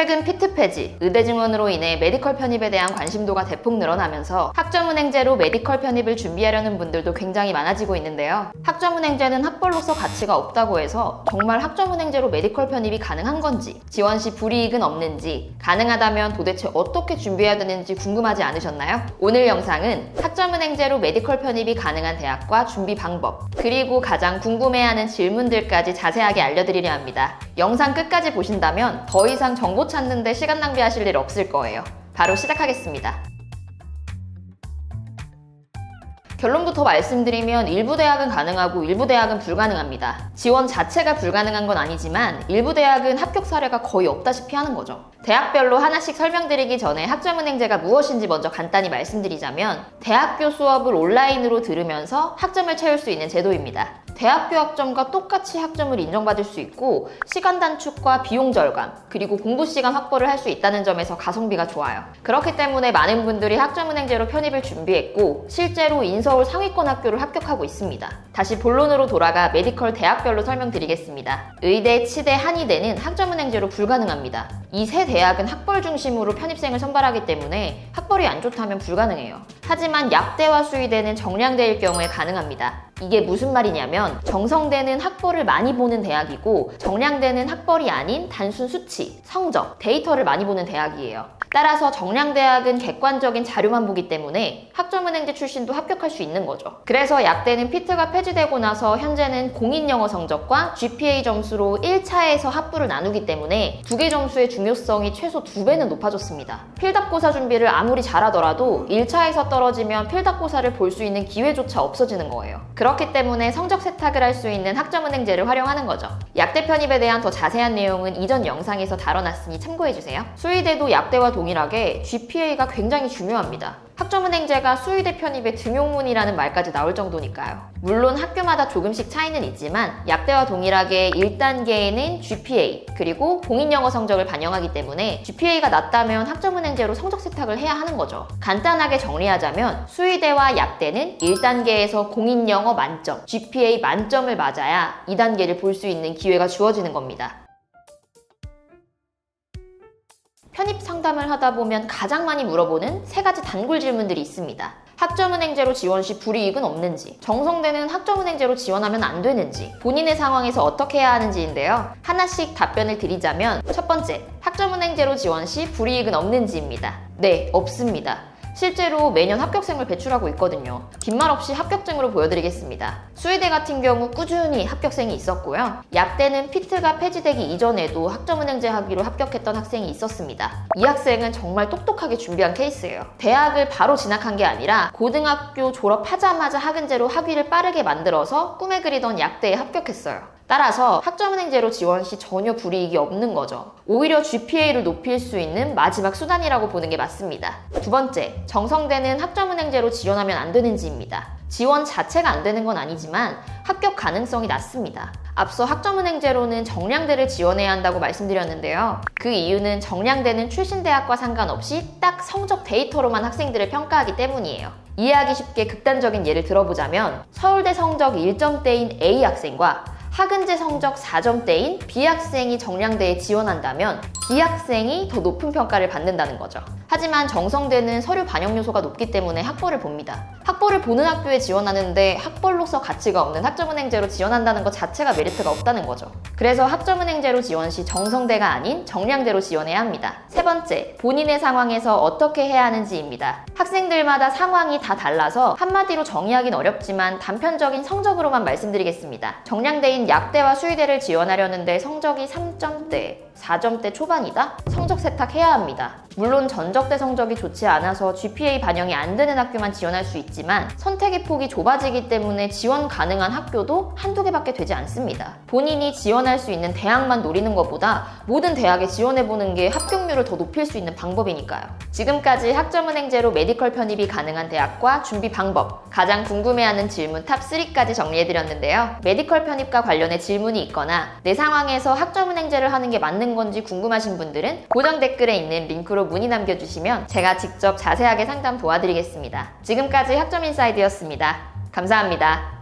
최근 피트 폐지, 의대 증원으로 인해 메디컬 편입에 대한 관심도가 대폭 늘어나면서 학점은행제로 메디컬 편입을 준비하려는 분들도 굉장히 많아지고 있는데요. 학점은행제는 학벌로서 가치가 없다고 해서 정말 학점은행제로 메디컬 편입이 가능한 건지, 지원 시 불이익은 없는지, 가능하다면 도대체 어떻게 준비해야 되는지 궁금하지 않으셨나요? 오늘 영상은 학점은행제로 메디컬 편입이 가능한 대학과 준비 방법, 그리고 가장 궁금해하는 질문들까지 자세하게 알려드리려 합니다. 영상 끝까지 보신다면 더 이상 정보 찾는데 시간 낭비하실 일 없을 거예요. 바로 시작하겠습니다. 결론부터 말씀드리면 일부 대학은 가능하고 일부 대학은 불가능합니다. 지원 자체가 불가능한 건 아니지만 일부 대학은 합격 사례가 거의 없다시피 하는 거죠. 대학별로 하나씩 설명드리기 전에 학점은행제가 무엇인지 먼저 간단히 말씀드리자면 대학교 수업을 온라인으로 들으면서 학점을 채울 수 있는 제도입니다. 대학교 학점과 똑같이 학점을 인정받을 수 있고 시간 단축과 비용 절감 그리고 공부 시간 확보를 할 수 있다는 점에서 가성비가 좋아요. 그렇기 때문에 많은 분들이 학점은행제로 편입을 준비했고 실제로 인서울 상위권 학교를 합격하고 있습니다. 다시 본론으로 돌아가 메디컬 대학별로 설명드리겠습니다. 의대, 치대, 한의대는 학점은행제로 불가능합니다. 이 세 대학은 학벌 중심으로 편입생을 선발하기 때문에 학벌이 안 좋다면 불가능해요. 하지만 약대와 수의대는 정량대일 경우에 가능합니다. 이게 무슨 말이냐면 정성대는 학벌을 많이 보는 대학이고 정량대는 학벌이 아닌 단순 수치, 성적, 데이터를 많이 보는 대학이에요. 따라서 정량대학은 객관적인 자료만 보기 때문에 학점은행제 출신도 합격할 수 있는 거죠. 그래서 약대는 피트가 폐지되고 나서 현재는 공인 영어 성적과 GPA 점수로 1차에서 합부를 나누기 때문에 두 개 점수의 중요성이 최소 두 배는 높아졌습니다. 필답고사 준비를 아무리 잘하더라도 1차에서 떨어지면 필답고사를 볼 수 있는 기회조차 없어지는 거예요. 그렇기 때문에 성적 세탁을 할 수 있는 학점은행제를 활용하는 거죠. 약대 편입에 대한 더 자세한 내용은 이전 영상에서 다뤄놨으니 참고해주세요. 수의대도 약대와 동일하게 GPA가 굉장히 중요합니다. 학점은행제가 수의대 편입의 등용문이라는 말까지 나올 정도니까요. 물론 학교마다 조금씩 차이는 있지만 약대와 동일하게 1단계에는 GPA 그리고 공인영어 성적을 반영하기 때문에 GPA가 낮다면 학점은행제로 성적 세탁을 해야 하는 거죠. 간단하게 정리하자면 수의대와 약대는 1단계에서 공인영어 만점, GPA 만점을 맞아야 2단계를 볼 수 있는 기회가 주어지는 겁니다. 편입 상담을 하다 보면 가장 많이 물어보는 세 가지 단골 질문들이 있습니다. 학점은행제로 지원 시 불이익은 없는지, 정성대는 학점은행제로 지원하면 안 되는지, 본인의 상황에서 어떻게 해야 하는지인데요. 하나씩 답변을 드리자면 첫 번째, 학점은행제로 지원 시 불이익은 없는지입니다. 네, 없습니다. 실제로 매년 합격생을 배출하고 있거든요. 긴 말 없이 합격증으로 보여드리겠습니다. 수의대 같은 경우 꾸준히 합격생이 있었고요. 약대는 피트가 폐지되기 이전에도 학점은행제 학위로 합격했던 학생이 있었습니다. 이 학생은 정말 똑똑하게 준비한 케이스예요. 대학을 바로 진학한 게 아니라 고등학교 졸업하자마자 학은제로 학위를 빠르게 만들어서 꿈에 그리던 약대에 합격했어요. 따라서 학점은행제로 지원 시 전혀 불이익이 없는 거죠. 오히려 GPA를 높일 수 있는 마지막 수단이라고 보는 게 맞습니다. 두 번째, 정성대는 학점은행제로 지원하면 안 되는지입니다. 지원 자체가 안 되는 건 아니지만 합격 가능성이 낮습니다. 앞서 학점은행제로는 정량대를 지원해야 한다고 말씀드렸는데요. 그 이유는 정량대는 출신 대학과 상관없이 딱 성적 데이터로만 학생들을 평가하기 때문이에요. 이해하기 쉽게 극단적인 예를 들어보자면 서울대 성적 1점대인 A 학생과 학은제 성적 4점대인 B학생이 정량대에 지원한다면 B학생이 더 높은 평가를 받는다는 거죠. 하지만 정성대는 서류 반영 요소가 높기 때문에 학벌을 봅니다. 학벌을 보는 학교에 지원하는데 학벌로서 가치가 없는 학점은행제로 지원한다는 것 자체가 메리트가 없다는 거죠. 그래서 학점은행제로 지원 시 정성대가 아닌 정량대로 지원해야 합니다. 세 번째, 본인의 상황에서 어떻게 해야 하는지입니다. 학생들마다 상황이 다 달라서 한마디로 정의하긴 어렵지만 단편적인 성적으로만 말씀드리겠습니다. 정량대인 약대와 수의대를 지원하려는데 성적이 3점대, 4점대 초반이다? 성적 세탁해야 합니다. 물론 전적대 성적이 좋지 않아서 GPA 반영이 안 되는 학교만 지원할 수 있지만 선택의 폭이 좁아지기 때문에 지원 가능한 학교도 한두 개밖에 되지 않습니다. 본인이 지원할 수 있는 대학만 노리는 것보다 모든 대학에 지원해보는 게 합격률을 더 높일 수 있는 방법이니까요. 지금까지 학점은행제로 메디컬 편입이 가능한 대학과 준비 방법, 가장 궁금해하는 질문 탑 3까지 정리해드렸는데요. 메디컬 편입과 관련해 질문이 있거나 내 상황에서 학점은행제를 하는 게 맞는 건지 궁금하신 분들은 고정 댓글에 있는 링크로 문의 남겨주시면 제가 직접 자세하게 상담 도와드리겠습니다. 지금까지 학점 인사이드였습니다. 감사합니다.